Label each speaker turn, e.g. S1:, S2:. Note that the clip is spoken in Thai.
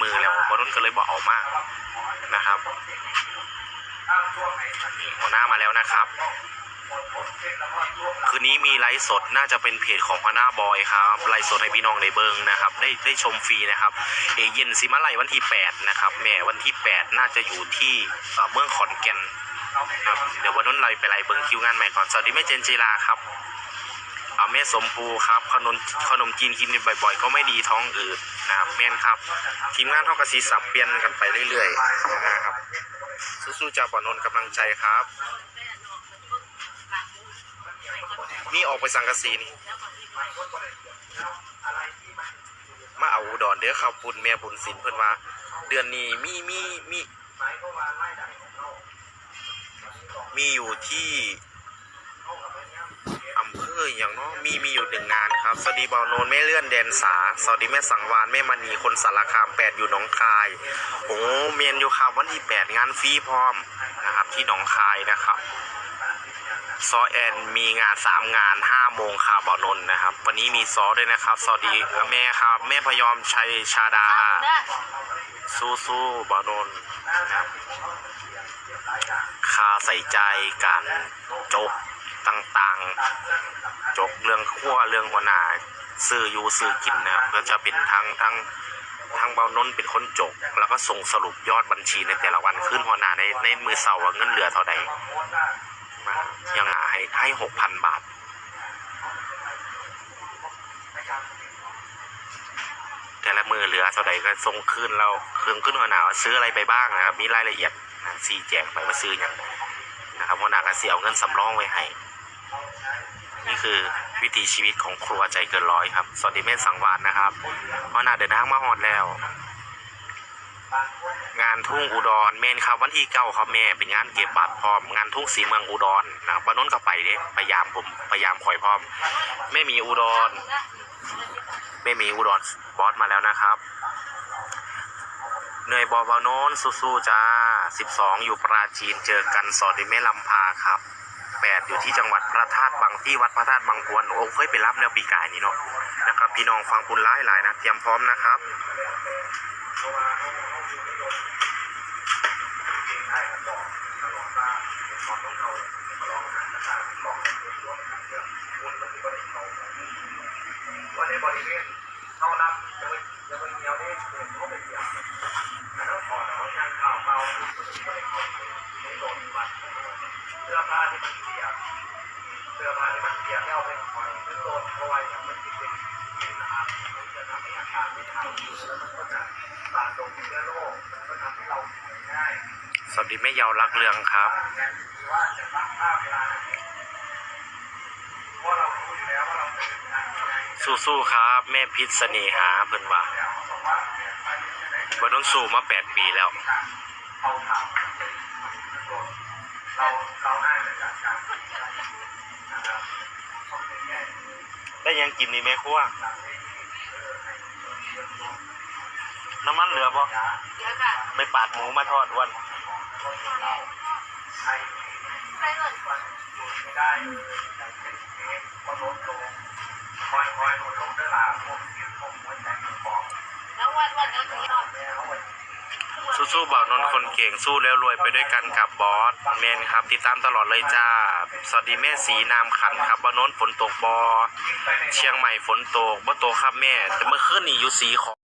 S1: มือแล้วบอลนุ่นก็เลยบอกเอามานะครับมีหัวหน้ามาแล้วนะครับ คืนนี้มีไลฟ์สดน่าจะเป็นเพจของหัวหน้าบอยครับไลฟ์สดให้พี่น้องได้เบิงนะครับ ได้ได้ชมฟรีนะครับเอเย็นซิมาไลวันที่ 8 นะครับแม่วันที่ 8 น่าจะอยู่ที่เมืองขอนแก่นครับเดี๋ยววันนั้นเราไปไล่เบิงคิวงานใหม่ก่อน สวัสดีแม่เจนจีลาครับ เอาแม่สมภูครับขนมขนมจีนกินบ่อย ๆ ก็ไม่ดีท้องอืดนะครับแม่นครับทีมงานเท่ากับสีสับเปลี่ยนกันไปเรื่อยๆนะครับสู้ๆจากบอนนท์กำลังใจครับ นี่ออกไปสังกะสีนี่มาเอาอุดรเด้อครับบุญแม่บุญศิลป์เพิ่นว่า เดือนนี้มีมีมีมีอยู่ที่ เภออย่างเนาะมีมีอยู่หนึ่งงานครับ สวัสดีบาโนนแม่เลื่อนแดนสา สวัสดีแม่สังวานแม่มณีคนสารคามแปดอยู่หนองคาย โอ้เมียนอยู่ครับวันที่แปดงานฟรีพร้อมนะครับที่หนองคายนะครับซอแอนมีงานสามงานห้าโมงค่ะบ่อนนนะครับ วันนี้มีซอด้วยนะครับ สวัสดีแม่ครับแม่พยอมชัยชาดา สู้สู้บ่อนนท์นะครับคาใส่ใจการจก ต่างๆ จกเรื่องขั้วเรื่องหัวหน้าซื้ออยู่ซื้อกินนะครับก็จะเป็นทั้งทั้งทั้งเบานนเป็นคนจก แล้วก็ส่งสรุปยอดบัญชีในแต่ละวันขึ้นหัวหน้าในในมือเสาร์ว่าเงินเหลือเท่าใดยังหาให้ให้หกพันบาทแต่ละมือเหลือเท่าใดก็ส่งคืนเราคืนขึ้นหัวหน้าวซื้ออะไรไปบ้างนะครับ มีรายละเอียดซีแจงไปว่าซื้ออย่างนะครับหัวหน้าก็เสียเอาเงินสำรองไว้ให้ นี่คือวิถีชีวิตของครัวใจเกินร้อยครับ สวัสดีแม่สังวานนะครับหัวหน้าเดินทางมาฮอดแล้ว งานทุ่งอุดรเมนครับวันที่เก้าครับแม่เป็นงานเก็บบัตรพร้อมงานทุ่งสีเมืองอุดรนะครับวันนั้นก็ไปเด้พยายามผมพยายามคอยพร้อมแม่มีอุดรแม่มีอุดรบอสมาแล้วนะครับเหนื่อยบอบาโน้นสู้ๆจ้า 12 อยู่ปราจีนเจอกันสอดีแม่ลำพาครับ 8 อยู่ที่จังหวัดพระธาตุบางที่วัดพระธาตุบางกวนโอ้เคยไปรับแล้วปีกายนี่เนาะนะครับ พี่น้องฟังคุณร้ายหลายนะเตรียมพร้อมนะครับ
S2: วันนี้บริเวณเข้ารับจะไปจะไปเดียวนี่เขาไปเดียวแล้วถอเอายางข่าวเบาไม่โดนบัตรเสื้อผ้าที่มัน เสื้อผ้าที่มันเปียกเอาไปคอยขึ้นโดนเอาไว้มันจะเป็นกินนะครับมันจะทำให้อาการไม่ถ่ายแล้วมันก็จะสะสมเชื้อโรคมันก็ทำให้เราง่าย
S1: สวัสดีแม่เยาวรักเรืองครับ
S2: ว่าจะซักผ้าเวลาไหนเพราะเรารู้อยู่แล้วว่าเราเป็นยังไง
S1: สู้ๆครับ แม่พิษเสน่หาเพิ่นว่าบ่นต้องสู้มาแปดปีแล้ว
S2: เราทำ เราเราได้มาจากการนะครับเขาเป็นแง่
S1: ได้ยังกินนี่แม่ครัวน้ำมันเหลือบ่
S3: เยอะค่ะ
S1: ไปปาดหมูมาทอดอ้วัน
S2: ใช้
S3: ใช้เงิน
S2: ไม่ได้อย่างเป็นเค้กก็ลดลงคอยคอยลดลงด้วยล่ะพวกเสียงพวกหัวใจของ
S3: แล้ววันวันนี้ถึงนอน
S2: แม่เขาวัน
S1: สู้ๆบ่าวนนท์คนเก่งสู้แล้วรวยไปด้วยกันกับบอสเมนครับติดตามตลอดเลยจ้า สวัสดีแม่สีนามขันครับบ่าวนนท์ฝนตกบอเชียงใหม่ฝนตกบ่ตกครับแม่ แต่เมื่อคืนนี่อยู่สีของ